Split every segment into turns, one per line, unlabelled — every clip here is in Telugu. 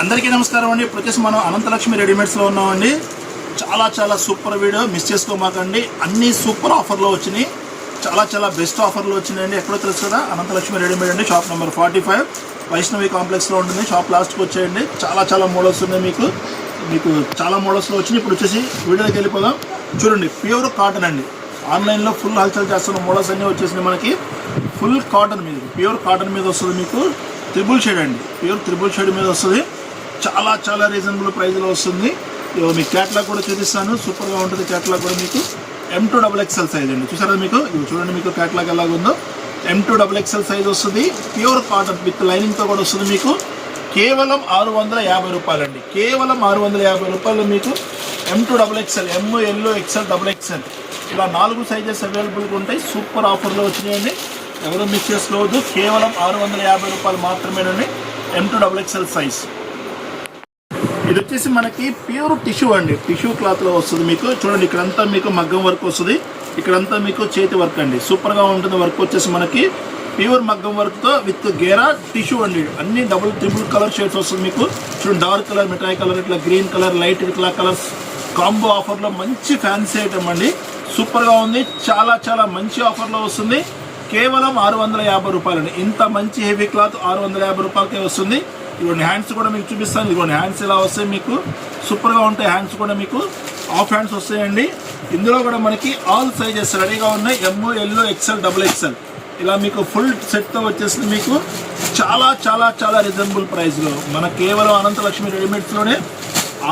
అందరికీ నమస్కారం అండి. ఇప్పుడు వచ్చేసి మనం అనంతలక్ష్మి రెడీమేడ్స్లో ఉన్నామండి. చాలా చాలా సూపర్ వీడియో మిస్ చేసుకోమాకండి. అన్ని సూపర్ ఆఫర్లో వచ్చినాయి. చాలా చాలా బెస్ట్ ఆఫర్లు వచ్చినాయండి. ఎక్కడో తెలుసు కదా అనంతలక్ష్మి రెడీమేడ్ అండి. Shop number forty five. Vaishnavi కాంప్లెక్స్లో ఉంటుంది. షాప్ లాస్ట్కి వచ్చేయండి. చాలా చాలా మోడల్స్ ఉన్నాయి మీకు. మీకు చాలా మోడల్స్లో వచ్చినాయి. ఇప్పుడు వచ్చేసి వీడియోకి వెళ్ళిపోదాం. చూడండి ప్యూర్ కాటన్ అండి. ఆన్లైన్లో ఫుల్ హల్చల్ చేస్తున్న మోడల్స్ అన్నీ వచ్చేసినాయి మనకి. ఫుల్ కాటన్ మీద ప్యూర్ కాటన్ మీద వస్తుంది మీకు. త్రిబుల్ షేడ్ అండి. ప్యూర్ త్రిబుల్ షేడ్ మీద వస్తుంది. చాలా చాలా రీజనబుల్ ప్రైజ్లో వస్తుంది. ఇదిగో మీకు క్యాట్లాగ్ కూడా చూపిస్తాను. సూపర్గా ఉంటుంది క్యాట్లాగ్ కూడా మీకు. M to double XL size అండి. చూసారా మీకు? ఇవి చూడండి మీకు క్యాట్లాగ్ ఎలాగుందో. M to double XL size వస్తుంది. ప్యూర్ కాటన్ విత్ లైనింగ్తో కూడా వస్తుంది మీకు. కేవలం ఆరు వందల యాభై రూపాయలండి. కేవలం ఆరు వందల యాభై రూపాయలు మీకు M to double XL M L XL double XL ఇలా నాలుగు సైజెస్ అవైలబుల్గా ఉంటాయి. సూపర్ ఆఫర్లో వచ్చినాయండి. ఎవరు మిస్ చేసుకోవద్దు. కేవలం ఆరు వందల యాభై రూపాయలు మాత్రమేనండి. M to double XL size వచ్చేసి మనకి ప్యూర్ టిష్యూ అండి. టిష్యూ క్లాత్లో వస్తుంది మీకు. చూడండి ఇక్కడంతా మీకు మగ్గం వర్క్ వస్తుంది. ఇక్కడంతా మీకు చేతి వర్క్ అండి. సూపర్గా ఉంటుంది వర్క్ వచ్చేసి మనకి ప్యూర్ మగ్గం వర్క్తో విత్ గేరా టిష్యూ అండి. అన్ని డబుల్ త్రిబుల్ కలర్ షేడ్స్ వస్తుంది మీకు. చూడండి డార్క్ కలర్ మిఠాయి కలర్ ఇట్లా గ్రీన్ కలర్ లైట్ ఇట్లా కలర్స్. కాంబో ఆఫర్లో మంచి ఫ్యాన్సీ ఐటమ్ అండి. సూపర్గా ఉంది. చాలా చాలా మంచి ఆఫర్లో వస్తుంది. కేవలం ఆరు వందల యాభై రూపాయలండి. ఇంత మంచి హెవీ క్లాత్ ఆరు వందల యాభై రూపాయలకే వస్తుంది. ఇదిగోండి హ్యాండ్స్ కూడా మీకు చూపిస్తాను. ఇదిగోండి హ్యాండ్స్ ఇలా వస్తాయి మీకు? సూపర్గా ఉంటాయి హ్యాండ్స్ కూడా మీకు. ఆఫ్ హ్యాండ్స్ వస్తాయండి. ఇందులో కూడా మనకి ఆల్ సైజెస్ రెడీగా ఉన్నాయి. M L XL double XL ఇలా మీకు ఫుల్ సెట్తో వచ్చేసి మీకు. చాలా చాలా చాలా రీజనబుల్ ప్రైస్లో మన కేవలం అనంతలక్ష్మి రెడీమేడ్స్లోనే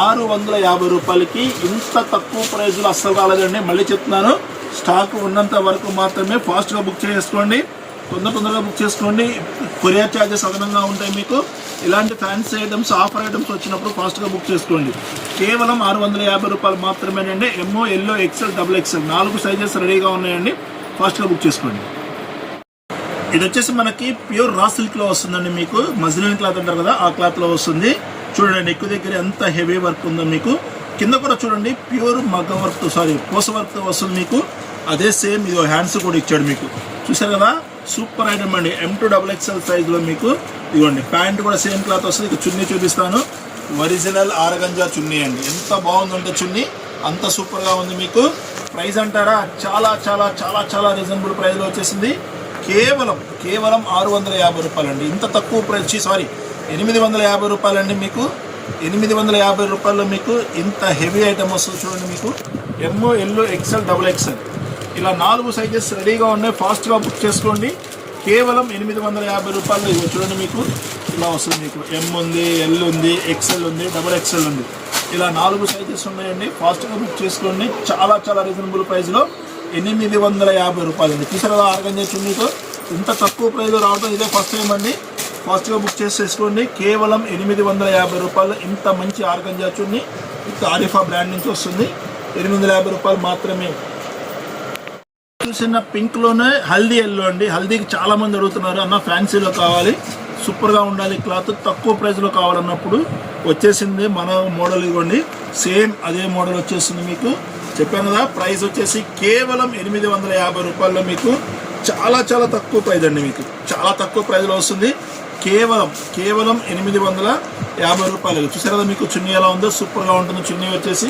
ఆరు వందల యాభై రూపాయలకి ఇంత తక్కువ ప్రైజ్లో అస్సలు రాలేదండి. మళ్ళీ చెప్తున్నాను స్టాక్ ఉన్నంత వరకు మాత్రమే ఫాస్ట్గా బుక్ చేసుకోండి తొందర తొందరగా బుక్ చేసుకోండి. కొరియర్ ఛార్జెస్ అదనంగా ఉంటాయి మీకు. ఇలాంటి ఫ్యాన్సీ ఐటమ్స్ ఆఫర్ ఐటమ్స్ వచ్చినప్పుడు ఫాస్ట్గా బుక్ చేసుకోండి. కేవలం ఆరు వందల యాభై రూపాయలు మాత్రమేనండి. M L XL double XL నాలుగు సైజెస్ రెడీగా ఉన్నాయండి. ఫాస్ట్గా బుక్ చేసుకోండి. ఇది వచ్చేసి మనకి ప్యూర్ రా సిల్క్లో వస్తుందండి మీకు. మజిలిన్ క్లాత్ అంటారు కదా ఆ క్లాత్లో వస్తుంది. చూడండి ఎక్కువ దగ్గర ఎంత హెవీ వర్క్ ఉందో మీకు. కింద కూడా చూడండి ప్యూర్ మగ్గ వర్క్ సారీ పూస వర్క్ వస్తుంది మీకు. అదే సేమ్ ఇది హ్యాండ్స్ కూడా ఇచ్చాడు మీకు. చూసారు కదా? సూపర్ ఐటమ్ అండి. ఎం టూ డబుల్ ఎక్స్ఎల్ సైజ్లో మీకు ఇదిగోండి ప్యాంట్ కూడా సేమ్ క్లాత్ వస్తుంది. ఇక చున్నీ చూపిస్తాను. ఒరిజినల్ ఆరగంజా చున్నీ అండి. ఎంత బాగుందంటే చున్నీ. అంత సూపర్గా ఉంది మీకు. ప్రైస్ అంటారా? చాలా చాలా చాలా చాలా రీజనబుల్ ప్రైస్లో వచ్చేసింది. కేవలం కేవలం ఆరు వందల యాభై రూపాయలండి. ఇంత తక్కువ ప్రైస్ సారీ ఎనిమిది వందల యాభై రూపాయలండి మీకు. ఎనిమిది వందల యాభై రూపాయల్లో మీకు ఇంత హెవీ ఐటమ్ వస్తుంది చూడండి మీకు. ఎమ్మో ఎల్లో ఎక్సెల్ డబుల్ ఎక్సెల్ ఇలా నాలుగు సైజెస్ రెడీగా ఉన్నాయి. ఫాస్ట్గా బుక్ చేసుకోండి. కేవలం ఎనిమిది వందల యాభై రూపాయలు ఇవి చూడండి మీకు. ఇలా వస్తుంది మీకు. ఎం ఉంది ఎల్ ఉంది ఎక్సెల్ ఉంది డబుల్ ఎక్సెల్ ఉంది. ఇలా నాలుగు సైజెస్ ఉన్నాయండి. ఫాస్ట్గా బుక్ చేసుకోండి. చాలా చాలా రీజనబుల్ ప్రైస్లో ఎనిమిది వందల యాభై రూపాయలు అండి. చూసారా ఆర్గంజా మీకు? ఇంత తక్కువ ప్రైస్లో రావడం ఇదే ఫస్ట్ టైం అండి. ఫాస్ట్గా బుక్ చేసేసుకోండి. కేవలం ఎనిమిది వందల యాభై రూపాయలు ఇంత మంచి ఆర్గంజా చున్నీ విత్ ఆరిఫా బ్రాండ్ నుంచి వస్తుంది. ఎనిమిది వందల యాభై రూపాయలు మాత్రమే చూసిన పింక్లోనే హల్దీ ఎల్లో అండి. హల్దీకి చాలా మంది అడుగుతున్నారు అన్న ఫ్యాన్సీలో కావాలి. సూపర్గా ఉండాలి క్లాత్ తక్కువ ప్రైస్లో కావాలన్నప్పుడు వచ్చేసింది మన మోడల్ ఇవ్వండి. సేమ్ అదే మోడల్ వచ్చేసింది మీకు. చెప్పాను కదా ప్రైస్ వచ్చేసి కేవలం ఎనిమిది వందల యాభై రూపాయల్లో మీకు చాలా చాలా తక్కువ ప్రైస్ అండి మీకు. చాలా తక్కువ ప్రైస్లో వస్తుంది. కేవలం కేవలం ఎనిమిది వందల యాభై రూపాయలు. చూసారు కదా మీకు చున్నీ ఎలా ఉందో? సూపర్గా ఉంటుంది. చున్నీ వచ్చేసి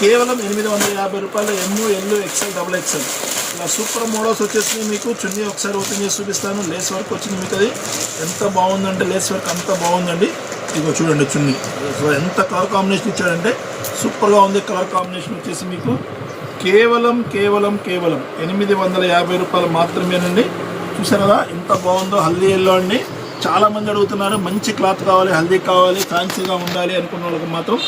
కేవలం ఎనిమిది వందల యాభై రూపాయలు M L XL double XL ఇలా సూపర్ మోడల్స్ వచ్చేసి మీకు. చున్నీ ఒకసారి ఓపెన్ చేసి చూపిస్తాను. లేస్ వర్క్ వచ్చింది మీకు అది. ఎంత బాగుందంటే లేస్ వర్క్ అంత బాగుందండి. ఇదిగో చూడండి చున్నీ. సో ఎంత కలర్ కాంబినేషన్ ఇచ్చాడంటే సూపర్గా ఉంది కలర్ కాంబినేషన్ వచ్చేసి మీకు. కేవలం కేవలం కేవలం ఎనిమిది వందల యాభై రూపాయలు మాత్రమేనండి. చూసారు కదా ఎంత బాగుందో హల్దీ ఎల్లో అండి. చాలామంది అడుగుతున్నారు మంచి క్లాత్ కావాలి హల్దీ కావాలి ఫ్యాన్సీగా ఉండాలి అనుకున్న వాళ్ళకి మాత్రం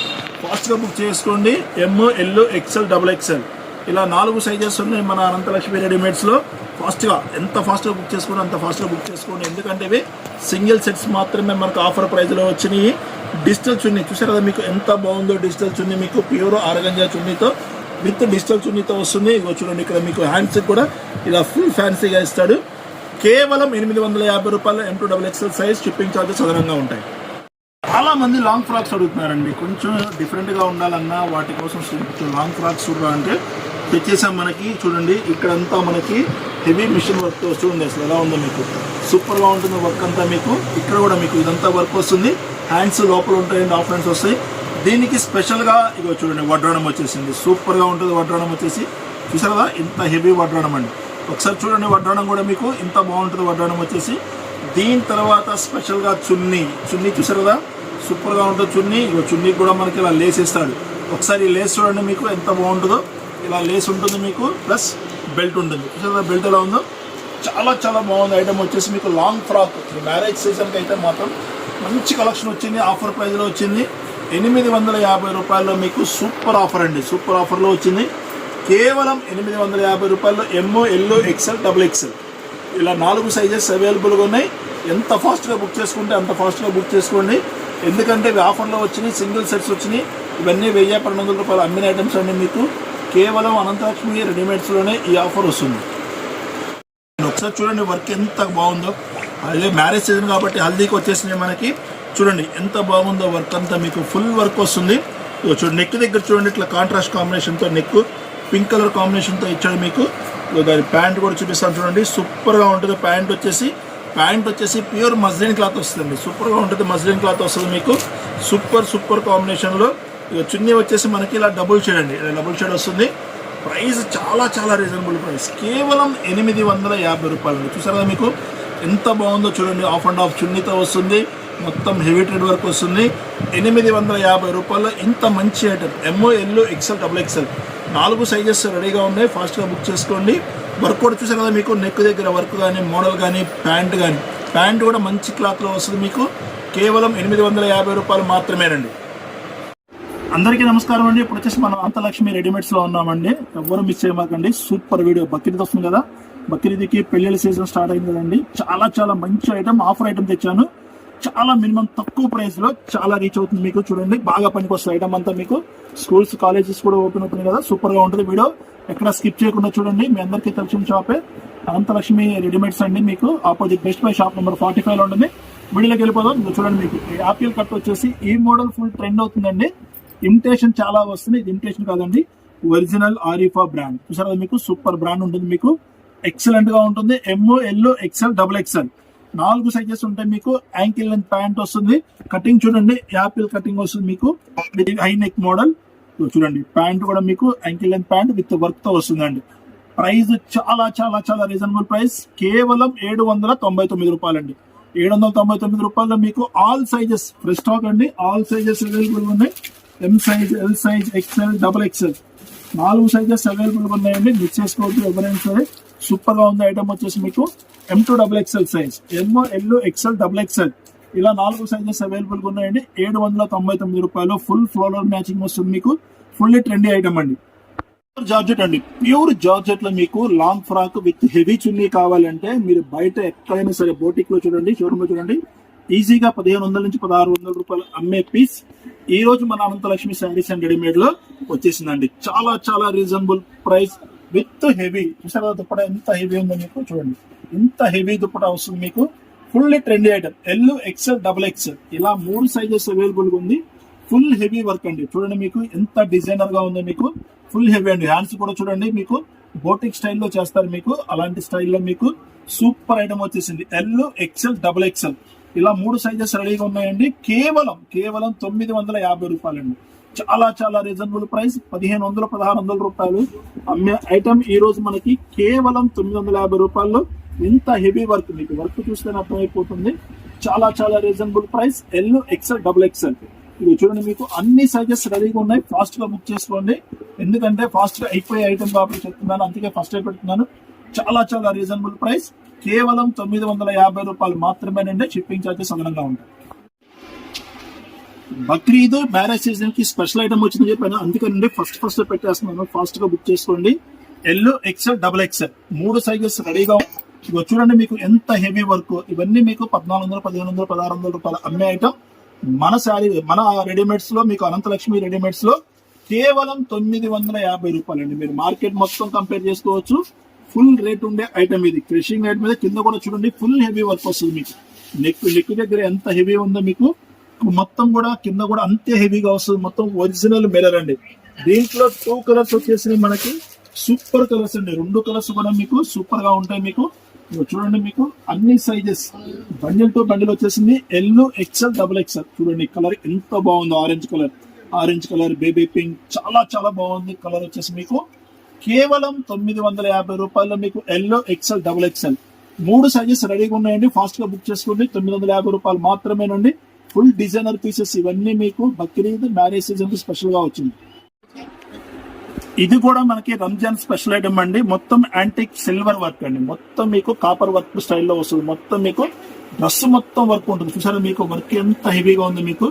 ఫాస్ట్గా బుక్ చేసుకోండి. M L XL double XL ఇలా నాలుగు సైజెస్ ఉన్నాయి మన అనంతలక్ష్మి రెడీమేడ్స్లో ఫాస్ట్గా ఎంత ఫాస్ట్గా బుక్ చేసుకోండి అంత ఫాస్ట్గా బుక్ చేసుకోండి. ఎందుకంటే ఇవి సింగిల్ సెట్స్ మాత్రమే మనకు ఆఫర్ ప్రైస్లో వచ్చినాయి. డిజిటల్ చున్నీ చూసారు కదా మీకు ఎంత బాగుందో డిజిటల్ చున్నీ మీకు ప్యూర్ ఆరగంజా చున్నీతో విత్ డిజిటల్ చున్నీతో వస్తుంది. ఇగో చూడండి ఇక్కడ మీకు హ్యాండ్స్ కూడా ఇలా ఫుల్ ఫ్యాన్సీగా ఇస్తాడు. కేవలం ఎనిమిది వందల యాభై రూపాయలు M to double XL size shipping charges అదనంగా ఉంటాయి. చాలా మంది లాంగ్ ఫ్రాక్స్ అడుగుతున్నారండి. కొంచెం డిఫరెంట్గా ఉండాలన్నా వాటి కోసం లాంగ్ ఫ్రాక్స్ చూడరా అంటే తెచ్చేసాం మనకి. చూడండి ఇక్కడంతా మనకి హెవీ మిషన్ వర్క్ చూడండి అసలు ఎలా ఉందో మీకు? సూపర్గా ఉంటుంది వర్క్ అంతా మీకు. ఇక్కడ కూడా మీకు ఇదంతా వర్క్ వస్తుంది. హ్యాండ్స్ లోపల ఉంటాయండి ఆఫ్ హ్యాండ్స్ వస్తాయి. దీనికి స్పెషల్గా ఇగో చూడండి వడ్రాణం వచ్చేసింది. సూపర్గా ఉంటుంది వడ్రాణం వచ్చేసి. చూసారు? ఇంత హెవీ వడ్రాణం అండి. ఒకసారి చూడండి వడ్రాణం కూడా మీకు. ఇంత బాగుంటుంది వడ్రాణం వచ్చేసి. దీని తర్వాత స్పెషల్గా చున్నీ. చున్నీ చూసారు కదా? సూపర్గా ఉంటుంది చున్నీ. ఇగో చున్నీకి కూడా మనకి ఇలా లేస్ ఇస్తాడు. ఒకసారి లేస్ చూడండి మీకు ఎంత బాగుంటుందో. ఇలా లేస్ ఉంటుంది మీకు ప్లస్ బెల్ట్ ఉంటుంది. చూసారు బెల్ట్ ఎలా ఉందో? చాలా చాలా బాగుంది. ఐటమ్ వచ్చేసి మీకు లాంగ్ ఫ్రాక్. మ్యారేజ్ సీజన్కి అయితే మాత్రం మంచి కలెక్షన్ వచ్చింది. ఆఫర్ ప్రైజ్లో వచ్చింది. ఎనిమిది వందల యాభై రూపాయల్లో మీకు సూపర్ ఆఫర్ అండి. సూపర్ ఆఫర్లో వచ్చింది. కేవలం ఎనిమిది వందల యాభై రూపాయల్లో M L XL double XL. ఇలా నాలుగు సైజెస్ అవైలబుల్గా ఉన్నాయి. ఎంత ఫాస్ట్గా బుక్ చేసుకుంటే అంత ఫాస్ట్గా బుక్ చేసుకోండి. ఎందుకంటే ఇవి ఆఫర్లో వచ్చినాయి సింగిల్ సెట్స్ వచ్చినాయి. ఇవన్నీ వెయ్యి పన్నెండు వందల రూపాయలు అమ్మిన ఐటమ్స్ అన్నీ మీకు. కేవలం అనంతలక్ష్మి రెడీమేడ్స్లోనే ఈ ఆఫర్ వస్తుంది. ఒకసారి చూడండి వర్క్ ఎంత బాగుందో. అదే మ్యారేజ్ సీజన్ కాబట్టి హల్దీకి వచ్చేసింది మనకి. చూడండి ఎంత బాగుందో వర్క్ అంతా మీకు ఫుల్ వర్క్ వస్తుంది. చూడండి నెక్ దగ్గర చూడండి ఇట్లా కాంట్రాస్ట్ కాంబినేషన్తో నెక్ పింక్ కలర్ కాంబినేషన్తో ఇచ్చాడు మీకు. దాని ప్యాంట్ కూడా చూపిస్తాను చూడండి. సూపర్గా ఉంటుంది. ప్యాంట్ వచ్చేసి ప్యాంట్ వచ్చేసి ప్యూర్ మజ్లిన్ క్లాత్ వస్తుంది సూపర్గా ఉంటుంది మజ్లిన్ క్లాత్ వస్తుంది మీకు. సూపర్ సూపర్ కాంబినేషన్లో. ఇక చున్నీ వచ్చేసి మనకి ఇలా డబుల్ షేడ్ అండి. ఇలా డబుల్ షేడ్ వస్తుంది. ప్రైస్ చాలా చాలా రీజనబుల్ ప్రైస్. కేవలం ఎనిమిది వందల యాభై రూపాయలు చూసారా కదా మీకు? ఎంత బాగుందో చూడండి. ఆఫ్ అండ్ ఆఫ్ చున్నీతో వస్తుంది. మొత్తం హెవీ ట్రేడ్ వర్క్ వస్తుంది. ఎనిమిది వందల యాభై రూపాయల్లో ఇంత మంచి item. M L XL double XL నాలుగు సైజెస్ రెడీగా ఉన్నాయి. ఫాస్ట్గా బుక్ చేసుకోండి. వర్క్ కూడా చూసారు కదా మీకు నెక్ దగ్గర వర్క్ కానీ మోడల్ కానీ ప్యాంట్ కానీ ప్యాంట్ కూడా మంచి క్లాత్లో వస్తుంది మీకు. కేవలం ఎనిమిది వందల యాభై రూపాయలు మాత్రమేనండి అందరికీ నమస్కారం అండి. ఇప్పుడు వచ్చేసి మనం అంతలక్ష్మి రెడీమేడ్స్లో ఉన్నామండి. ఎవ్వరు మిస్ చేయమాకండి. సూపర్ వీడియో బక్రీద్ వస్తుంది కదా. బక్రీద్కి పెళ్ళిళ్ళ సీజన్ స్టార్ట్ అయింది కదండి. చాలా చాలా మంచి ఐటమ్ ఆఫర్ ఐటమ్ తెచ్చాను. చాలా మినిమం తక్కువ ప్రైస్లో చాలా రీచ్ అవుతుంది మీకు చూడండి. బాగా పనికొస్తుంది ఐటమ్ అంతా మీకు. స్కూల్స్ కాలేజెస్ కూడా ఓపెన్ అవుతుంది కదా. సూపర్గా ఉంటుంది వీడియో ఎక్కడ స్కిప్ చేయకుండా చూడండి. మీ అందరికీ తెలిసిన షాపే అనంతలక్ష్మి రెడీమేడ్స్ అండి మీకు. Opposite Best Buy shop number forty ఫైవ్లో ఉంటుంది. వీడియోకి వెళ్ళిపోదాం. చూడండి మీకు. యాపిల్ కట్ వచ్చేసి ఈ మోడల్ ఫుల్ ట్రెండ్ అవుతుందండి. ఇమిటేషన్ చాలా వస్తుంది. ఇది ఇమిటేషన్ కాదండి. ఒరిజినల్ ఆరిఫా బ్రాండ్ చూసారా మీకు? సూపర్ బ్రాండ్ ఉంటుంది మీకు. ఎక్సలెంట్గా ఉంటుంది. ఎంఓ ఎల్లో ఎక్సెల్ డబుల్ ఎక్సెల్ నాలుగు సైజెస్ ఉంటాయి మీకు. యాంకిల్ లెంత్ ప్యాంట్ వస్తుంది. కటింగ్ చూడండి. యాపిల్ కటింగ్ వస్తుంది మీకు. హై నెక్ మోడల్ చూడండి. ప్యాంట్ కూడా మీకు యాంకిల్ లెంత్ ప్యాంట్ విత్ వర్క్తో వస్తుందండి. ప్రైస్ చాలా చాలా చాలా రీజనబుల్ ప్రైస్ కేవలం ఏడు వందల తొంభై తొమ్మిది రూపాయలండి. ఏడు వందల తొంభై తొమ్మిది రూపాయల్లో మీకు ఆల్ సైజెస్ ఫ్రెష్ స్టాక్ అండి. ఆల్ సైజెస్ అవైలబుల్ ఉన్నాయి. M size L size XL double XL నాలుగు సైజెస్ అవైలబుల్ ఉన్నాయండి. మిక్స్ చేసుకోవచ్చు ఎవరైనా సరే. సూపర్గా ఉంది ఐటమ్ వచ్చేసి మీకు M to double XL size MO L XL double XL ఇలా నాలుగు సైజెస్ అవైలబుల్గా ఉన్నాయండి. ఏడు వందల తొంభై తొమ్మిది రూపాయలు. ఫుల్ ఫ్లోరల్ మ్యాచింగ్ వస్తుంది మీకు. ఫుల్లీ ట్రెండీ ఐటమ్ అండి. ప్యూర్ జార్జెట్ అండి. ప్యూర్ జార్జెట్లో మీకు long frock with heavy chunni కావాలంటే మీరు బయట ఎక్కడైనా సరే బోటిక్లో చూడండి షోరూమ్లో చూడండి. ఈజీగా పదిహేను వందల నుంచి పదహారు వందల రూపాయలు అమ్మే పీస్ ఈ రోజు మన అనంతలక్ష్మి శారీస్ అండ్ రెడీమేడ్లో వచ్చేసిందండి. చాలా చాలా రీజనబుల్ ప్రైస్ విత్ హెవీ చూసారా దుప్పట? ఎంత హెవీ ఉందో మీకు చూడండి. ఇంత హెవీ దుప్పట వస్తుంది మీకు. Fully trendy item L XL double XL ఇలా మూడు సైజెస్ అవైలబుల్గా ఉంది. ఫుల్ హెవీ వర్క్ అండి. చూడండి మీకు ఎంత డిజైనర్గా ఉందో మీకు. ఫుల్ హెవీ అండి. హ్యాండ్స్ కూడా చూడండి మీకు. బోటిక్ స్టైల్లో చేస్తారు మీకు. అలాంటి స్టైల్లో మీకు సూపర్ ఐటమ్ వచ్చేసింది. ఎల్ ఎక్సెల్ డబుల్ ఎక్సెల్ ఇలా మూడు సైజెస్ రెడీగా ఉన్నాయండి. కేవలం కేవలం తొమ్మిది వందల యాభై రూపాయలండి. చాలా చాలా రీజనబుల్ ప్రైస్ పదిహేను వందలు పదహారు వందల రూపాయలు అమ్మే ఐటమ్ ఈ రోజు మనకి కేవలం తొమ్మిది వందల యాభై రూపాయల్లో ఇంత హెవీ వర్క్ మీకు వర్క్ చూస్తే అర్థమైపోతుంది. చాలా చాలా reasonable price L XL double XL ఇది చూడండి మీకు అన్ని సైజెస్ రెడీగా ఉన్నాయి. ఫాస్ట్గా బుక్ చేసుకోండి. ఎందుకంటే ఫాస్ట్గా అయిపోయే ఐటమ్ కాబట్టి చెప్తున్నాను. అందుకే ఫస్ట్ పెడుతున్నాను. చాలా చాలా రీజనబుల్ ప్రైస్ కేవలం తొమ్మిది వందల యాభై రూపాయలు మాత్రమేనండి. షిప్పింగ్ ఛార్జెస్ అదనంగా ఉంటాయి. బక్రీద్ మ్యారేజ్ సీజన్కి స్పెషల్ ఐటమ్ వచ్చిందని చెప్పాను అందుకని ఫస్ట్ ఫస్ట్ పెట్టేస్తున్నాను. ఫాస్ట్గా బుక్ చేసుకోండి. ఎల్ ఎక్సెల్ డబుల్ ఎక్సెల్ మూడు సైజెస్ రెడీగా ఇగో చూడండి మీకు ఎంత హెవీ వర్క్ ఇవన్నీ మీకు పద్నాలుగు వందలు పదిహేను వందలు పదహారు వందల రూపాయలు అమ్మే ఐటమ్ మన శారీ మన రెడీమేడ్స్లో మీకు అనంతలక్ష్మి రెడీమేడ్స్లో కేవలం తొమ్మిది వందల యాభై రూపాయలండి. మీరు మార్కెట్ మొత్తం కంపేర్ చేసుకోవచ్చు. ఫుల్ రేట్ ఉండే ఐటమ్ ఇది. క్రషింగ్ రేట్ మీద కింద కూడా చూడండి ఫుల్ హెవీ వర్క్ వస్తుంది మీకు. నెక్ నెక్ దగ్గర ఎంత హెవీ ఉందో మీకు మొత్తం కూడా కింద కూడా అంతే హెవీగా వస్తుంది. మొత్తం ఒరిజినల్ మిర్రర్ అండి. దీంట్లో టూ కలర్స్ వచ్చేసి మనకి. సూపర్ కలర్స్ అండి. రెండు కలర్స్ కూడా మీకు సూపర్గా ఉంటాయి మీకు. చూడండి మీకు అన్ని సైజెస్ బండిల్ టు బండిల్ వచ్చేసింది. ఎల్లో ఎక్సెల్ డబుల్ ఎక్సెల్ చూడండి కలర్ ఎంత బాగుంది. Orange colour orange colour baby pink చాలా చాలా బాగుంది కలర్ వచ్చేసి మీకు. కేవలం తొమ్మిది వందల యాభై రూపాయల్లో మీకు ఎల్లో ఎక్సెల్ డబుల్ ఎక్సెల్ మూడు సైజెస్ రెడీగా ఉన్నాయండి. ఫాస్ట్గా బుక్ చేసుకోండి. తొమ్మిది వందల యాభై రూపాయలు మాత్రమేనండి. ఫుల్ డిజైనర్ పీసెస్ ఇవన్నీ మీకు బక్రీద్ మ్యారేజ్ సీజన్ స్పెషల్గా వచ్చింది. ఇది కూడా మనకి రంజాన్ స్పెషల్ ఐటమ్ అండి. మొత్తం యాంటిక్ సిల్వర్ వర్క్ అండి. మొత్తం మీకు కాపర్ వర్క్ స్టైల్లో వస్తుంది. మొత్తం మీకు డ్రెస్ మొత్తం వర్క్ ఉంటుంది. చూసారా మీకు వర్క్ ఎంత హెవీగా ఉంది మీకు.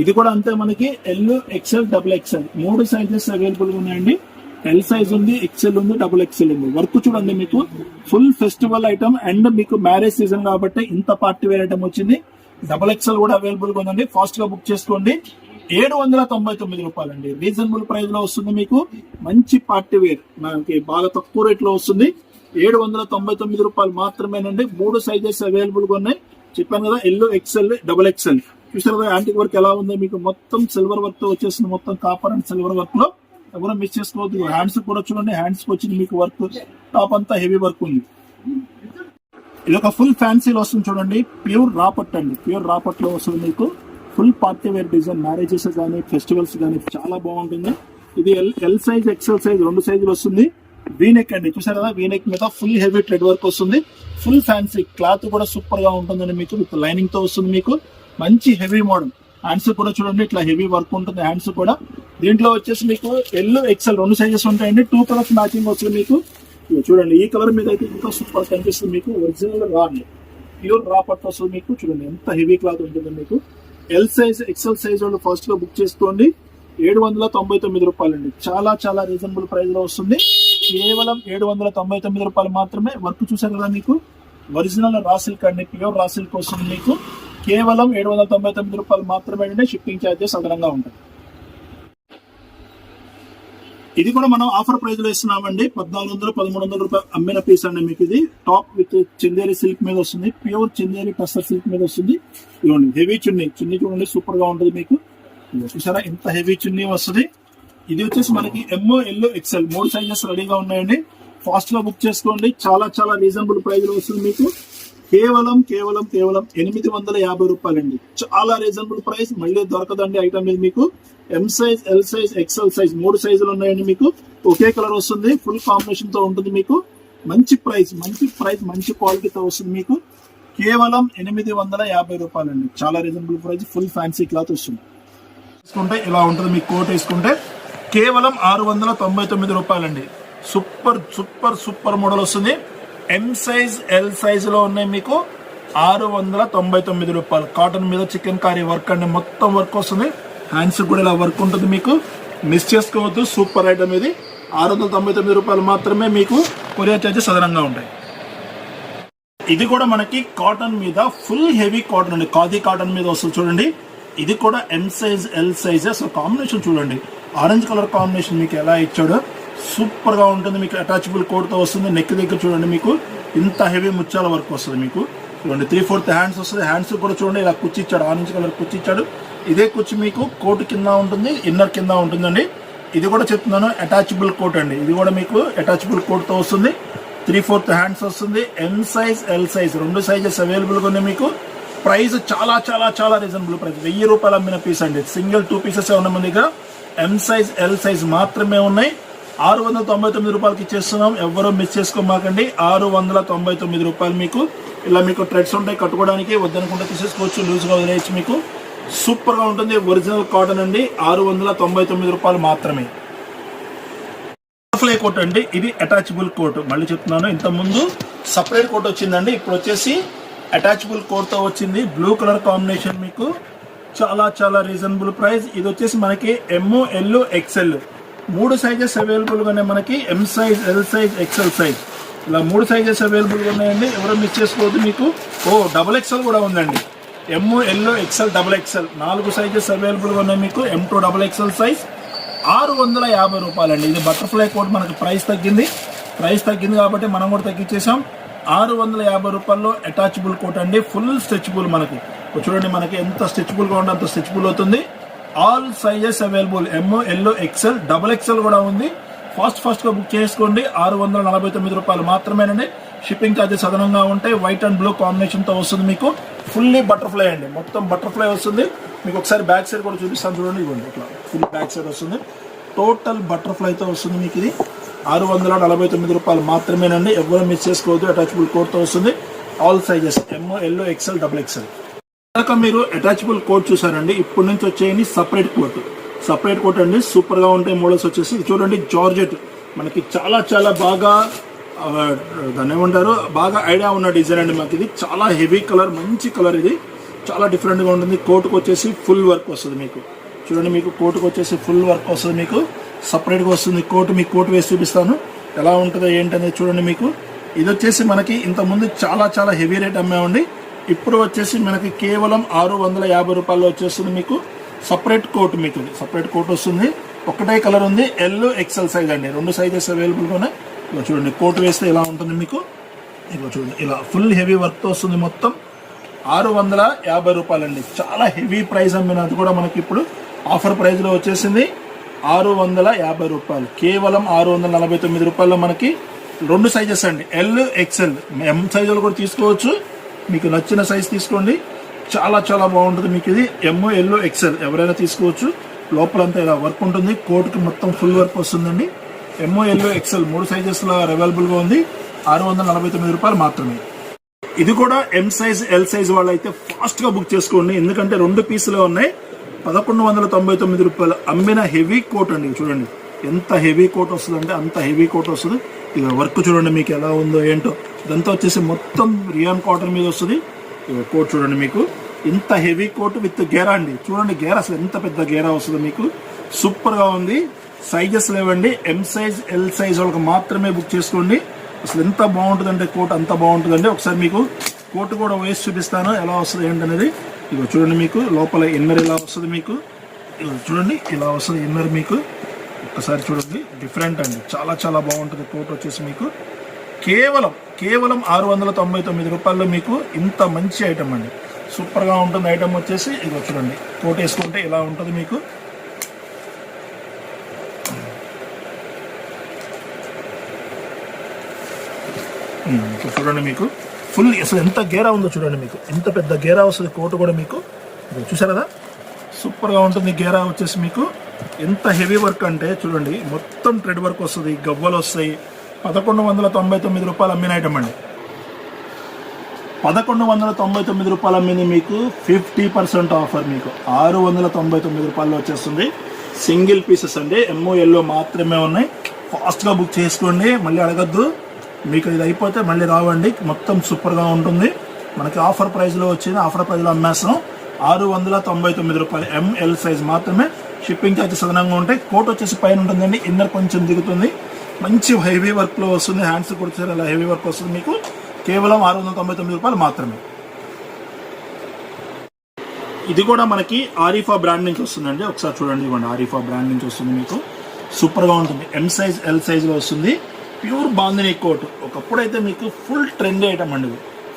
ఇది కూడా అంతే మనకి ఎల్ ఎక్సెల్ డబుల్ ఎక్సెల్ మూడు సైజెస్ అవైలబుల్ ఉన్నాయండి. ఎల్ సైజ్ ఉంది ఎక్సెల్ ఉంది డబుల్ ఎక్సెల్ ఉంది. వర్క్ చూడండి మీకు. ఫుల్ ఫెస్టివల్ ఐటమ్ అండ్ మీకు మ్యారేజ్ సీజన్ కాబట్టి ఇంత పార్టీ వేర్ ఐటమ్ వచ్చింది. డబల్ ఎక్సెల్ కూడా అవైలబుల్గా ఉందండి. ఫాస్ట్గా బుక్ చేసుకోండి. ఏడు వందల తొంభై తొమ్మిది రూపాయలు అండి రీజనబుల్ ప్రైస్లో వస్తుంది మీకు. మంచి పార్టీ వేర్. మనకి బాగా తక్కువ రేట్లో వస్తుంది. ఏడు వందల తొంభై తొమ్మిది రూపాయలు మాత్రమేనండి. మూడు సైజెస్ అవైలబుల్గా ఉన్నాయి. చెప్పాను కదా ఎల్లో ఎక్సెల్ డబుల్ ఎక్సెల్ చూసారు కదా యాంటిక్ వర్క్ ఎలా ఉంది? మీకు మొత్తం సిల్వర్ వర్క్తో వచ్చేసింది. మొత్తం కాపర్ అండ్ సిల్వర్ వర్క్లో. ఎవరో మిస్ చేసుకోవద్దు. హ్యాండ్స్ కూడా చూడండి. హ్యాండ్స్కి వచ్చింది మీకు వర్క్ టాప్ అంతా హెవీ వర్క్ ఉంది. ఇది ఒక ఫుల్ ఫ్యాన్సీలో వస్తుంది చూడండి. ప్యూర్ రాపట్ అండి. ప్యూర్ రాపట్లో వస్తుంది మీకు. Full party wear design marriages కానీ ఫెస్టివల్స్ కానీ చాలా బాగుంటుంది. ఇది L L size XL size రెండు సైజులు వస్తుంది. వీనెక్ అండి. చూసారు కదా వీనెక్ మీద ఫుల్ హెవీ ట్రెడ్ వర్క్ వస్తుంది. ఫుల్ ఫ్యాన్సీ క్లాత్ కూడా సూపర్గా ఉంటుందండి మీకు. విత్ లైనింగ్తో వస్తుంది మీకు. మంచి హెవీ మోడల్ హ్యాండ్స్ కూడా చూడండి ఇట్లా హెవీ వర్క్ ఉంటుంది హ్యాండ్స్ కూడా. దీంట్లో వచ్చేసి మీకు ఎల్ ఎక్సెల్ రెండు సైజెస్ ఉంటాయండి. టూ కలర్స్ మ్యాచింగ్ వస్తుంది మీకు. చూడండి ఈ కలర్ మీద అయితే ఇంకా సూపర్ కనిపిస్తుంది మీకు. ఒరిజినల్ రాని ప్యూర్ రా పట్టు వస్తుంది మీకు. చూడండి ఎంత హెవీ క్లాత్ ఉంటుంది మీకు. ఎల్ సైజ్ ఎక్సెల్ సైజ్ వాళ్ళు ఫస్ట్గా బుక్ చేసుకోండి. ఏడు వందల తొంభై తొమ్మిది రూపాయలు అండి చాలా చాలా రీజనబుల్ ప్రైస్లో వస్తుంది. కేవలం ఏడు వందల తొంభై తొమ్మిది రూపాయలు మాత్రమే వర్క్ చూసారు కదా మీకు. ఒరిజినల్ రా సిల్క్ అండి. ప్యూర్ రా సిల్క్ వస్తుంది మీకు. కేవలం ఏడు వందల తొంభై తొమ్మిది రూపాయలు మాత్రమే అండి. షిప్పింగ్ ఛార్జెస్ అదనంగా ఉంటుంది ఇది కూడా మనం ఆఫర్ ప్రైస్లో ఇస్తున్నామండి. పద్నాలుగు వందలు పదమూడు వందల రూపాయలు అమ్మిన పీస్ అండి మీకు ఇది. టాప్ విత్ చందేరి సిల్క్ మీద వస్తుంది. ప్యూర్ చందేరి టస్టర్ సిల్క్ మీద వస్తుంది. ఇవ్వండి హెవీ చున్నీ. చున్నీ చూడండి సూపర్గా ఉంటుంది మీకు. చూసారా ఇంత హెవీ చున్నీ వస్తుంది. ఇది వచ్చేసి మనకి ఎంఓ ఎల్ ఎక్సెల్ మూడు సైజెస్ రెడీగా ఉన్నాయండి. ఫాస్ట్గా బుక్ చేసుకోండి. చాలా చాలా రీజనబుల్ ప్రైస్లో వస్తుంది మీకు. కేవలం కేవలం కేవలం ఎనిమిది వందల యాభై రూపాయలండి. చాలా రీజనబుల్ ప్రైస్ మళ్ళీ దొరకదండి ఐటమ్ ఇది మీకు. M size L size XL size మూడు సైజులు ఉన్నాయండి మీకు. ఒకే కలర్ వస్తుంది. ఫుల్ కాంబినేషన్తో ఉంటుంది మీకు. మంచి ప్రైస్ మంచి ప్రైస్ మంచి క్వాలిటీతో వస్తుంది మీకు. కేవలం ఎనిమిది వందల యాభై రూపాయలండి. చాలా reasonable price full fancy cloth వస్తుంది. తీసుకుంటే ఇలా ఉంటుంది మీకు కోట్ వేసుకుంటే. కేవలం ఆరు వందల తొంభై తొమ్మిది రూపాయలండి. సూపర్ సూపర్ సూపర్ మోడల్ వస్తుంది. ఎం సైజ్ ఎల్ సైజులో ఉన్నాయి మీకు. ఆరు వందల తొంభై తొమ్మిది రూపాయలు. కాటన్ మీద చికెన్ కారీ వర్క్ అండి. మొత్తం వర్క్ వస్తుంది. హ్యాండ్స్ కూడా ఇలా వర్క్ ఉంటుంది మీకు. మిస్ చేసుకోవద్దు సూపర్ ఐటమ్ ఇది. ఆరు వందల తొంభై తొమ్మిది రూపాయలు మాత్రమే మీకు కొరియర్ చార్జెస్ అదనంగా ఉంటాయి. ఇది కూడా మనకి కాటన్ మీద ఫుల్ హెవీ కాటన్ అండి. ఖాదీ కాటన్ మీద వస్తుంది చూడండి. ఇది కూడా ఎం సైజ్ ఎల్ సైజ్ అసలు కాంబినేషన్ చూడండి. ఆరెంజ్ కలర్ కాంబినేషన్ మీకు ఎలా ఇచ్చాడో సూపర్గా ఉంటుంది మీకు. అటాచబుల్ కోడ్తో వస్తుంది నెక్ దగ్గర చూడండి మీకు. ఇంత హెవీ ముత్యాల వర్క్ వస్తుంది మీకు. చూడండి త్రీ ఫోర్త్ హ్యాండ్స్ వస్తుంది. హ్యాండ్స్ కూడా చూడండి ఇలా కుచ్చిచ్చాడు ఆరెంజ్ కలర్ కుచ్చిచ్చాడు ఇదే కుచ్చి మీకు కోట్ కింద ఉంటుంది ఇన్నర్ కింద ఉంటుందండి. ఇది కూడా చెప్తున్నాను అటాచబుల్ కోట్ అండి. ఇది కూడా మీకు అటాచబుల్ కోట్తో వస్తుంది. త్రీ ఫోర్త్ హ్యాండ్స్ వస్తుంది. ఎం సైజ్ ఎల్ సైజ్ రెండు సైజెస్ అవైలబుల్గా ఉన్నాయి మీకు. ప్రైస్ చాలా చాలా చాలా రీజనబుల్ ప్రైస్ వెయ్యి రూపాయలు అమ్మిన పీస్ అండి. సింగిల్ టూ పీసెస్ ఉన్నాయి మన దగ్గర. ఎం సైజ్ ఎల్ సైజ్ మాత్రమే ఉన్నాయి. ఆరు వందల తొంభై తొమ్మిది రూపాయలకి ఇచ్చేస్తున్నాం. ఎవరో మిస్ చేసుకోమాకండి. ఆరు వందల తొంభై తొమ్మిది రూపాయలు మీకు. ఇలా మీకు ట్రెడ్స్ ఉంటాయి కట్టుకోవడానికి వద్దనుకుంటే తీసేసుకోవచ్చు లూజ్గా వదిలేయచ్చు మీకు. సూపర్గా ఉంటుంది. ఒరిజినల్ కాటన్ అండి. ఆరు వందల తొంభై తొమ్మిది రూపాయలు మాత్రమే. బటర్ఫ్లై కోట్ అండి. ఇది అటాచబుల్ కోట్ మళ్ళీ చెప్తున్నాను. ఇంత ముందు సపరేట్ కోట్ వచ్చిందండి. ఇప్పుడు వచ్చేసి అటాచబుల్ కోట్తో వచ్చింది. బ్లూ కలర్ కాంబినేషన్ మీకు. చాలా చాలా రీజనబుల్ ప్రైస్ ఇది వచ్చేసి మనకి ఎమ్ఓ ఎల్ ఎక్స్ఎల్ మూడు సైజెస్ అవైలబుల్ గానే మనకి M size L size XL size ఇలా మూడు సైజెస్ అవైలబుల్ ఉన్నాయండి ఎవరో మిస్ చేసుకోవద్దు మీకు. ఓ డబల్ ఎక్స్ఎల్ కూడా ఉందండి. M yellow XL double XL నాలుగు సైజెస్ అవైలబుల్ ఉన్నాయి మీకు. M to double XL size ఆరు వందల యాభై రూపాయలండి. ఇది బటర్ఫ్లై కోట్ మనకి ప్రైస్ తగ్గింది. ప్రైస్ తగ్గింది కాబట్టి మనం కూడా తగ్గించేసాం ఆరు వందల యాభై రూపాయల్లో అటాచబుల్ కోట్ అండి. ఫుల్ స్ట్రెచబుల్ మనకి. చూడండి మనకి ఎంత స్ట్రెచ్బుల్గా ఉంటే అంత స్ట్రెచబుల్ అవుతుంది. All sizes available M yellow XL double XL కూడా ఉంది. ఫాస్ట్ ఫాస్ట్గా బుక్ చేసుకోండి. ఆరు వందల నలభై తొమ్మిది రూపాయలు మాత్రమేనండి. షిప్పింగ్ ఛార్జెస్ అదనంగా ఉంటాయి. వైట్ అండ్ బ్లూ కాంబినేషన్తో వస్తుంది మీకు. ఫుల్లీ బటర్ఫ్లై అండి. మొత్తం బటర్ఫ్లై వస్తుంది. మీకు ఒకసారి బ్యాక్ సైడ్ కూడా చూపిస్తాను. చూడండి ఇవ్వండి. ఇట్లా ఫుల్ బ్యాక్ సైడ్ వస్తుంది. టోటల్ బటర్ఫ్లైతో వస్తుంది మీకు ఇది. ఆరు వందల నలభై తొమ్మిది రూపాయలు మాత్రమేనండి. ఎవరు మిస్ చేసుకోవద్దు. అటాచబుల్ కోడ్తో వస్తుంది. ఆల్ సైజెస్ ఎంఓ ఎల్లో ఎక్సెల్ డబుల్ ఎక్సెల్ ఇందాక మీరు అటాచబుల్ కోట్ చూసారండి ఇప్పటి నుంచి వచ్చేయండి. సపరేట్ కోట్ సపరేట్ కోట్ అండి. సూపర్గా ఉంటాయి మోడల్స్ వచ్చేసి. చూడండి జార్జెట్ మనకి చాలా చాలా బాగా దాన్ని ఏమంటారు? బాగా ఐడియా ఉన్న డిజైన్ అండి మాకు ఇది. చాలా హెవీ కలర్ మంచి కలర్ ఇది. చాలా డిఫరెంట్గా ఉంటుంది. కోటుకు వచ్చేసి ఫుల్ వర్క్ వస్తుంది మీకు. చూడండి మీకు కోటుకు వచ్చేసి ఫుల్ వర్క్ వస్తుంది మీకు. సపరేట్గా వస్తుంది. కోట్ మీకు కోట్ వేసి చూపిస్తాను. ఎలా ఉంటుందో ఏంటనేది చూడండి మీకు. ఇది వచ్చేసి మనకి ఇంతకుముందు చాలా చాలా హెవీ రేట్ అమ్మామండి. ఇప్పుడు వచ్చేసి మనకి కేవలం ఆరు వందల యాభై రూపాయలు వచ్చేస్తుంది మీకు. సపరేట్ కోట్ మీకు సపరేట్ కోట్ వస్తుంది. ఒకటే కలర్ ఉంది. ఎల్ ఎక్సెల్ సైజ్ అండి. రెండు సైజెస్ అవైలబుల్గా ఇలా చూడండి కోట్ వేస్తే ఇలా ఉంటుంది మీకు? ఇగో చూడండి ఇలా ఫుల్ హెవీ వర్క్తో వస్తుంది మొత్తం. ఆరు వందల యాభై రూపాయలండి. చాలా హెవీ ప్రైస్ అమ్మిన అది కూడా మనకి ఇప్పుడు ఆఫర్ ప్రైస్లో వచ్చేసింది. ఆరు వందల యాభై రూపాయలు. కేవలం ఆరు వందల నలభై తొమ్మిది రూపాయల్లో మనకి రెండు సైజెస్ అండి. ఎల్ ఎక్సెల్ ఎం సైజులు కూడా తీసుకోవచ్చు. మీకు నచ్చిన సైజ్ తీసుకోండి. చాలా చాలా బాగుంటుంది మీకు ఇది. ఎమ్ ఎల్ ఎక్సెల్ ఎవరైనా తీసుకోవచ్చు. లోపలంతా ఇలా వర్క్ ఉంటుంది. కోట్కి మొత్తం ఫుల్ వర్క్ వస్తుందండి. ఎంఓ ఎల్ ఎక్సెల్ మూడు సైజెస్లో అవైలబుల్గా ఉంది. ఆరు వందల నలభై తొమ్మిది రూపాయలు మాత్రమే. ఇది కూడా ఎం సైజ్ ఎల్ సైజ్ వాళ్ళు అయితే ఫాస్ట్గా బుక్ చేసుకోండి. ఎందుకంటే రెండు పీసులే ఉన్నాయి. పదకొండు వందల తొంభై తొమ్మిది రూపాయలు అమ్మిన హెవీ కోట్ అండి. చూడండి ఎంత హెవీ కోట్ వస్తుందంటే అంత హెవీ కోట్ వస్తుంది. ఇక వర్క్ చూడండి మీకు ఎలా ఉందో ఏంటో. ఇదంతా వచ్చేసి మొత్తం రియాన్ కాటన్ మీద వస్తుంది. ఇక కోట్ చూడండి మీకు. ఇంత హెవీ కోట్ విత్ గేరా అండి. చూడండి గేరా అసలు ఎంత పెద్ద గేరా వస్తుంది మీకు. సూపర్గా ఉంది. సైజెస్ లేవండి. ఎం సైజ్ ఎల్ సైజ్ వాళ్ళకి మాత్రమే బుక్ చేసుకోండి. అసలు ఎంత బాగుంటుందంటే కోట్ అంత బాగుంటుందండి. ఒకసారి మీకు కోట్ కూడా వేసి చూపిస్తాను. ఎలా వస్తుంది ఏంటనేది. ఇక చూడండి మీకు లోపల ఇన్నర్ ఇలా వస్తుంది మీకు. చూడండి ఇలా వస్తుంది ఇన్నర్ మీకు. ఒక్కసారి చూడండి డిఫరెంట్ అండి. చాలా చాలా బాగుంటుంది కోట్ వచ్చేసి మీకు. కేవలం కేవలం ఆరు వందల తొంభై తొమ్మిది రూపాయల్లో మీకు ఇంత మంచి ఐటమ్ అండి. సూపర్గా ఉంటుంది ఐటమ్ వచ్చేసి ఇగో చూడండి. కోట్ వేసుకుంటే ఇలా ఉంటుంది మీకు. చూడండి మీకు. ఫుల్ అసలు ఎంత గేరా ఉందో చూడండి మీకు. ఎంత పెద్ద గేరా వస్తుంది కోట్ కూడా మీకు. చూసారు? కదా సూపర్గా ఉంటుంది గేరా వచ్చేసి మీకు. ఎంత హెవీ వర్క్ అంటే చూడండి మొత్తం ట్రెడ్ వర్క్ వస్తుంది గవ్వలు వస్తాయి. పదకొండు వందల తొంభై తొమ్మిది రూపాయలు అమ్మిన ఐటమ్ అండి. పదకొండు వందల తొంభై తొమ్మిది రూపాయలు అమ్మింది మీకు ఫిఫ్టీ పర్సెంట్ ఆఫర్ మీకు. ఆరు వందల తొంభై తొమ్మిది రూపాయలు వచ్చేస్తుంది. సింగిల్ పీసెస్ అండి. ఎంఓ ఎల్లో మాత్రమే ఉన్నాయి. ఫాస్ట్గా బుక్ చేసుకోండి. మళ్ళీ అడగద్దు. మీకు ఇది అయిపోతే మళ్ళీ రావండి. మొత్తం సూపర్గా ఉంటుంది. మనకి ఆఫర్ ప్రైస్లో వచ్చింది ఆఫర్ ప్రైస్లో అమ్మేస్తాం. ఆరు వందల తొంభై తొమ్మిది రూపాయలు ఎంఎల్ సైజ్ మాత్రమే. షిప్పింగ్ ఛార్జెస్ అదనంగా ఉంటాయి. కోట్ వచ్చేసి పైన ఉంటుందండి. ఇన్నర్ కొంచెం దిగుతుంది. మంచి హెవీ వర్క్లో వస్తుంది. హ్యాండ్స్ కూడా అలా హెవీ వర్క్ వస్తుంది మీకు. కేవలం ఆరు వందల తొంభై తొమ్మిది రూపాయలు మాత్రమే. ఇది కూడా మనకి ఆరిఫా బ్రాండ్ నుంచి వస్తుందండి. ఒకసారి చూడండి ఇవ్వండి. ఆరిఫా బ్రాండ్ నుంచి వస్తుంది మీకు. సూపర్గా ఉంటుంది. ఎం సైజ్ ఎల్ సైజ్లో వస్తుంది. Pure bandhani coat. ఒకప్పుడు అయితే మీకు ఫుల్ ట్రెండీ ఐటమ్ అండి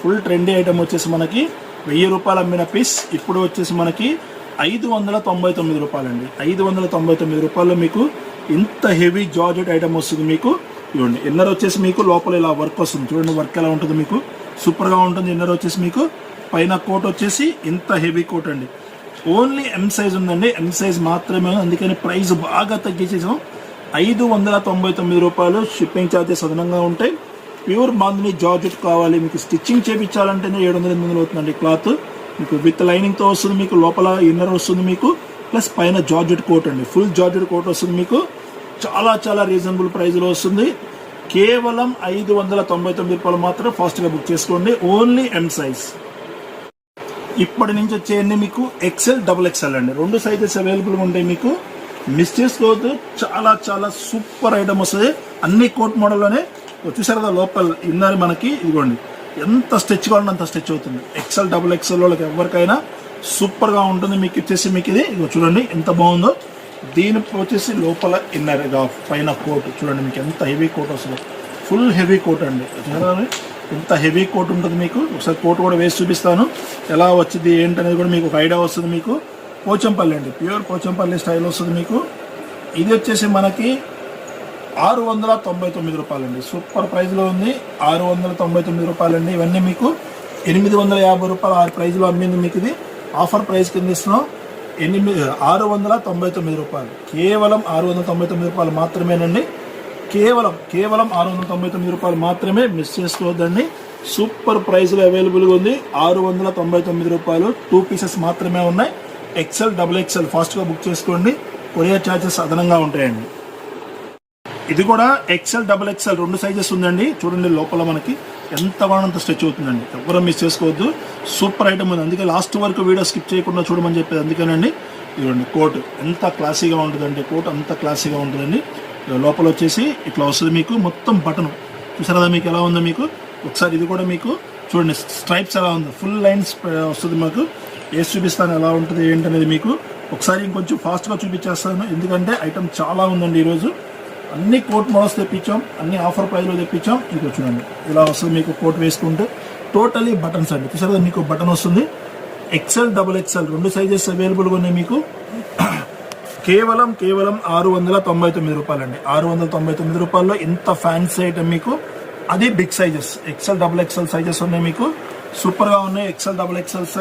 ఫుల్ ట్రెండీ ఐటమ్ వచ్చేసి మనకి వెయ్యి రూపాయలు అమ్మిన పీస్ ఇప్పుడు వచ్చేసి మనకి ఐదు వందల తొంభై తొమ్మిది రూపాయలండి. ఐదు వందల తొంభై తొమ్మిది రూపాయలు మీకు ఇంత హెవీ జార్జెట్ ఐటమ్ వస్తుంది మీకు. ఇవ్వండి. ఇన్నర్ వచ్చేసి మీకు లోపల ఇలా వర్క్ వస్తుంది. చూడండి వర్క్ ఎలా ఉంటుంది మీకు. సూపర్గా ఉంటుంది ఇన్నర్ వచ్చేసి మీకు. పైన కోట్ వచ్చేసి ఇంత హెవీ కోట్ అండి. ఓన్లీ ఎం సైజ్ ఉందండి. ఎం సైజ్ మాత్రమే అందుకని ప్రైస్ బాగా తగ్గించేసాం. ఐదు వందల తొంభై తొమ్మిది రూపాయలు షిప్పింగ్ ఛార్జెస్ అదనంగా ఉంటాయి. ప్యూర్ బాందిని జార్జెట్ కావాలి. మీకు స్టిచ్చింగ్ చేయించాలంటేనే ఏడు వందల ఎనిమిది వందలు అవుతుందండి క్లాత్. మీకు విత్ లైనింగ్తో వస్తుంది మీకు లోపల ఇన్నర్ వస్తుంది మీకు ప్లస్ పైన జార్జెట్ కోట్ అండి. ఫుల్ జార్జెట్ కోట్ వస్తుంది మీకు. చాలా చాలా రీజనబుల్ ప్రైస్లో వస్తుంది. కేవలం ఐదు వందల తొంభై తొమ్మిది రూపాయలు మాత్రం ఫాస్ట్గా బుక్ చేసుకోండి. ఓన్లీ ఎం సైజ్ ఇప్పటి నుంచి వచ్చేయండి మీకు ఎక్సెల్ డబుల్ ఎక్సెల్ అండి. రెండు సైజెస్ అవైలబుల్గా ఉంటాయి మీకు. మిస్ చేసుకోవద్దు చాలా చాలా సూపర్ ఐటమ్ వస్తుంది. అన్ని కోట్ మోడల్లోనే. చూసారు కదా లోపల ఇన్నర్ మనకి ఇదిగోండి. ఎంత స్ట్రెచ్ కావాలంటే అంత స్ట్రెచ్ అవుతుంది. ఎక్సెల్ డబుల్ ఎక్సెల్ వాళ్ళకి ఎవరికైనా సూపర్గా ఉంటుంది మీకు వచ్చేసి మీకు ఇది. ఇదిగో చూడండి ఎంత బాగుందో. దీని వచ్చేసి లోపల ఇన్నర్ పైన కోట్. చూడండి మీకు ఎంత హెవీ కోట్ వస్తుంది. ఫుల్ హెవీ కోట్ అండి. ఎంత హెవీ కోట్ ఉంటుంది మీకు. ఒకసారి కోట్ కూడా వేసి చూపిస్తాను. ఎలా వచ్చింది ఏంటనేది కూడా మీకు ఒక ఐడియా వస్తుంది మీకు. పోచంపల్లి అండి. ప్యూర్ పోచంపల్లి స్టైల్ వస్తుంది మీకు. ఇది వచ్చేసి మనకి ఆరు వందల తొంభై తొమ్మిది రూపాయలండి. సూపర్ ప్రైస్లో ఉంది. ఆరు వందల తొంభై తొమ్మిది రూపాయలండి. ఇవన్నీ మీకు ఎనిమిది వందల యాభై రూపాయలు ఆరు ప్రైజ్లో అమ్మింది మీకు ఇది. ఆఫర్ ప్రైస్ కింద ఇస్తున్నాం. ఎనిమిది ఆరు వందల తొంభై తొమ్మిది రూపాయలు. కేవలం ఆరు వందల తొంభై తొమ్మిది రూపాయలు మాత్రమేనండి. కేవలం కేవలం ఆరు వందల తొంభై తొమ్మిది రూపాయలు మాత్రమే మిస్ చేసుకోవద్దండి. సూపర్ ప్రైస్లో అవైలబుల్గా ఉంది. ఆరు వందల తొంభై తొమ్మిది రూపాయలు. టూ పీసెస్ మాత్రమే ఉన్నాయి. ఎక్సెల్ డబుల్ ఎక్సెల్ ఫాస్ట్గా బుక్ చేసుకోండి. కొరియర్ ఛార్జెస్ అదనంగా ఉంటాయండి. ఇది కూడా ఎక్సెల్ డబుల్ ఎక్సెల్ రెండు సైజెస్ ఉందండి. చూడండి లోపల మనకి ఎంత బాగుంత స్ట్రెచ్ అవుతుందండి. ఎవరు మిస్ చేసుకోవద్దు. సూపర్ ఐటమ్ ఉంది. అందుకే లాస్ట్ వరకు వీడియో స్కిప్ చేయకుండా చూడమని చెప్పేది. అందుకేనండి ఇదిగోండి కోట్ ఎంత క్లాసీగా ఉంటుందండి. కోట్ అంత క్లాసీగా ఉంటుందండి. లోపల వచ్చేసి ఇట్లా వస్తుంది మీకు. మొత్తం బటన్ చూసారా మీకు ఎలా ఉందో మీకు? ఒకసారి ఇది కూడా మీకు చూడండి స్ట్రైప్స్ ఎలా ఉంది. ఫుల్ లైన్స్ వస్తుంది మాకు. వేసి చూపిస్తాను ఎలా ఉంటుంది ఏంటనేది మీకు ఒకసారి ఇంకొంచెం ఫాస్ట్గా చూపించేస్తాను. ఎందుకంటే ఐటమ్ చాలా ఉందండి ఈరోజు. అన్ని కోట్ మోడల్స్ తెప్పించాం అన్ని ఆఫర్ ప్రైస్లో తెప్పించాం. మీకు చూడండి ఇలా వస్తుంది మీకు కోట్ వేసుకుంటే. టోటలీ బటన్స్ అండి. చూసారా మీకు బటన్ వస్తుంది. ఎక్సెల్ డబుల్ ఎక్సెల్ రెండు సైజెస్ అవైలబుల్గా ఉన్నాయి మీకు. కేవలం కేవలం ఆరు వందల తొంభై తొమ్మిది రూపాయలండి. ఆరు వందల తొంభై తొమ్మిది రూపాయల్లో ఇంత ఫ్యాన్సీ ఐటమ్ మీకు? అది big sizes XL double XL sizes ఉన్నాయి మీకు. సూపర్గా ఉన్నాయి ఎక్సెల్ డబుల్ ఎక్సెల్ సైజ్